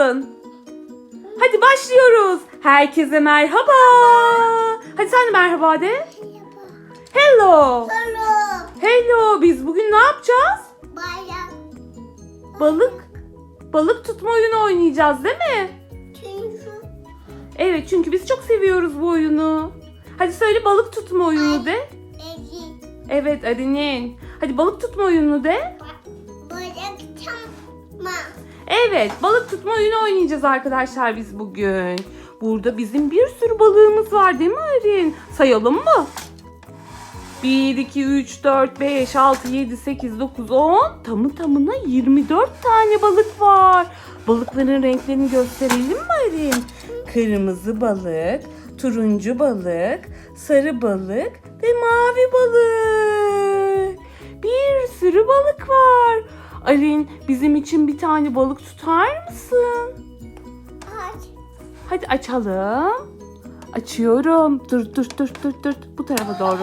mısın? Hadi başlıyoruz. Herkese merhaba. Hadi sen de merhaba de. Hello. Hello. Hello. Biz bugün ne yapacağız? Bayram. Balık. Balık tutma oyunu oynayacağız değil mi? Çünkü Evet çünkü biz çok seviyoruz bu oyunu. Hadi söyle balık tutma oyunu de. Evet Arinin. Hadi balık tutma oyunu de. bırakma. Evet balık tutma oyunu oynayacağız arkadaşlar biz bugün. Burada bizim bir sürü balığımız var değil mi Arin? Sayalım mı? 1, 2, 3, 4, 5, 6, 7, 8, 9, 10. Tamı tamına 24 tane balık var. Balıkların renklerini gösterelim mi Arin? Kırmızı balık, turuncu balık, sarı balık ve mavi balık. Bir sürü balık var. Arin bizim için bir tane balık tutar mısın? Aç. Hadi açalım. Açıyorum. Dur dur dur dur dur. Bu tarafa doğru.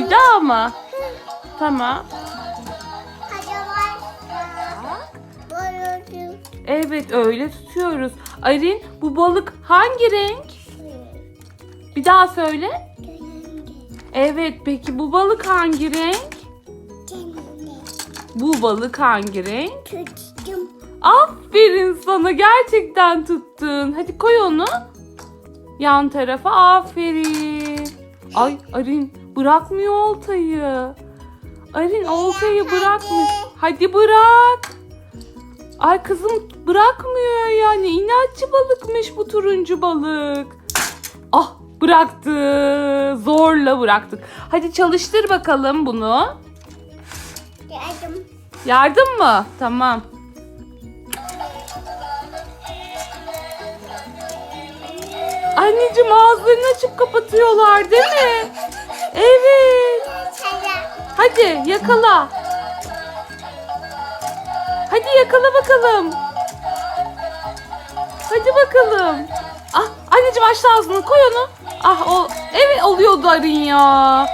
Bir daha mı? Tamam. Evet öyle tutuyoruz. Arin bu balık hangi renk? Bir daha söyle. Evet peki bu balık hangi renk? Bu balık hangi renk? Aferin sana gerçekten tuttun. Hadi koy onu. Yan tarafa aferin. Ay Arin bırakmıyor oltayı. Arin oltayı bırakmıyor. Hadi bırak. Ay kızım bırakmıyor yani. İnatçı balıkmış bu turuncu balık. Ah bıraktı. Zorla bıraktık. Hadi çalıştır bakalım bunu. Geldim. Yardım mı? Tamam. Anneciğim ağızlarını açıp kapatıyorlar değil mi? Hadi yakala. Hadi yakala bakalım. Hadi bakalım. Ah anneciğim aç ağzını koy onu. Ah o evet oluyordu Arin ya.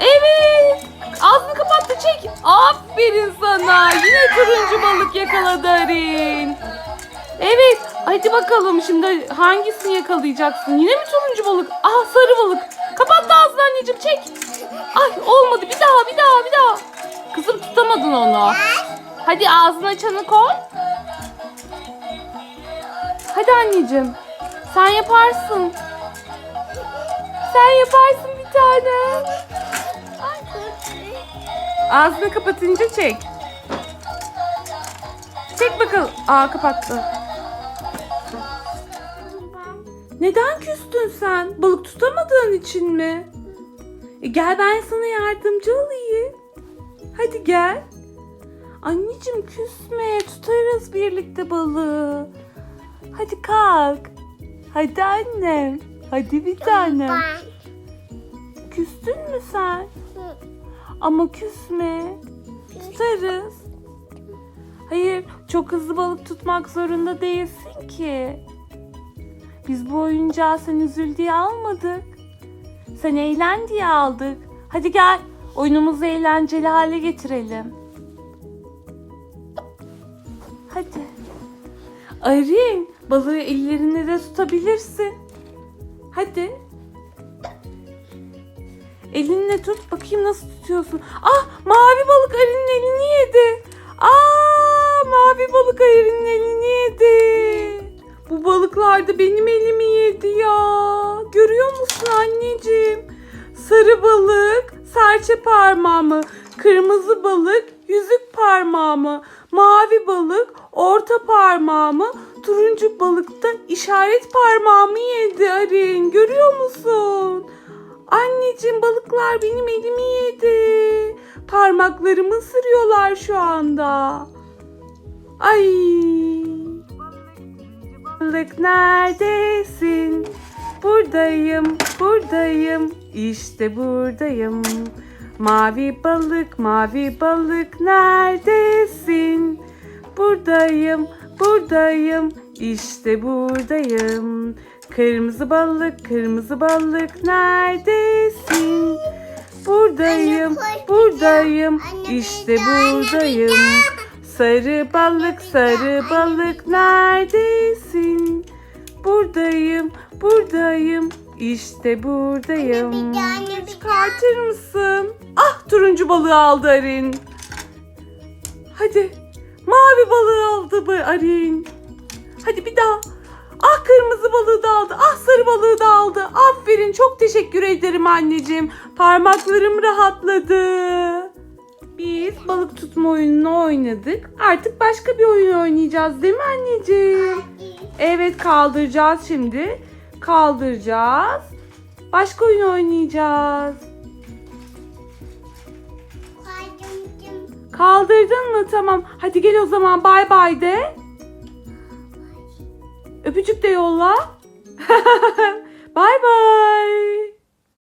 Evet. Ağzını kapattı çek. Aferin sana. Yine turuncu balık yakaladı Arin. Evet. Hadi bakalım şimdi hangisini yakalayacaksın? Yine mi turuncu balık? Ah sarı balık. Kapattı ağzını anneciğim çek. Ay olmadı. Bir daha bir daha bir daha. Kızım tutamadın onu. Hadi ağzını açanı koy. Hadi anneciğim. Sen yaparsın. Sen yaparsın bir tane. Ağzını kapatınca çek. Çek bakalım. Aa kapattı. Neden küstün sen? Balık tutamadığın için mi? Gel ben sana yardımcı olayım. Hadi gel. Anneciğim küsme. Tutarız birlikte balığı. Hadi kalk. Hadi annem. Hadi bir tanem. Ben. Küstün mü sen? Ama küsme. Tutarız. Hayır, çok hızlı balık tutmak zorunda değilsin ki. Biz bu oyuncağı sen üzül diye almadık. Sen eğlen diye aldık. Hadi gel, oyunumuzu eğlenceli hale getirelim. Hadi. Arin, balığı ellerinde de tutabilirsin. Hadi. Elinle tut bakayım nasıl tutuyorsun. Ah mavi balık Arin'in elini yedi. Aa Görüyor musun anneciğim? Sarı balık serçe parmağı mı? Kırmızı balık yüzük parmağı mı? Mavi balık orta parmağı mı? Turuncu balık da işaret parmağımı yedi Arin. Görüyor musun? Anneciğim balıklar benim elimi yedi. Parmaklarımı ısırıyorlar şu anda. Ay. Balık neredesin? Buradayım, buradayım. İşte buradayım. Mavi balık, mavi balık neredesin? Buradayım, buradayım. İşte buradayım. Kırmızı balık, kırmızı balık neredesin? Buradayım, buradayım. İşte buradayım. Sarı balık, sarı balık neredesin? Buradayım, buradayım. İşte buradayım. Anne, bir tane, bir Çıkartır mısın? Ah turuncu balığı aldı Arin. Hadi. Mavi balığı aldı bu Arin. Hadi bir daha. Ah kırmızı balığı da aldı. Ah sarı balığı da aldı. Aferin çok teşekkür ederim anneciğim. Parmaklarım rahatladı. Biz balık tutma oyununu oynadık. Artık başka bir oyun oynayacağız değil mi anneciğim? Evet kaldıracağız şimdi. Kaldıracağız. Başka oyun oynayacağız. Kaldırdın mı? Tamam. Hadi gel o zaman bay bay de. Öpücük de yolla. bay bay.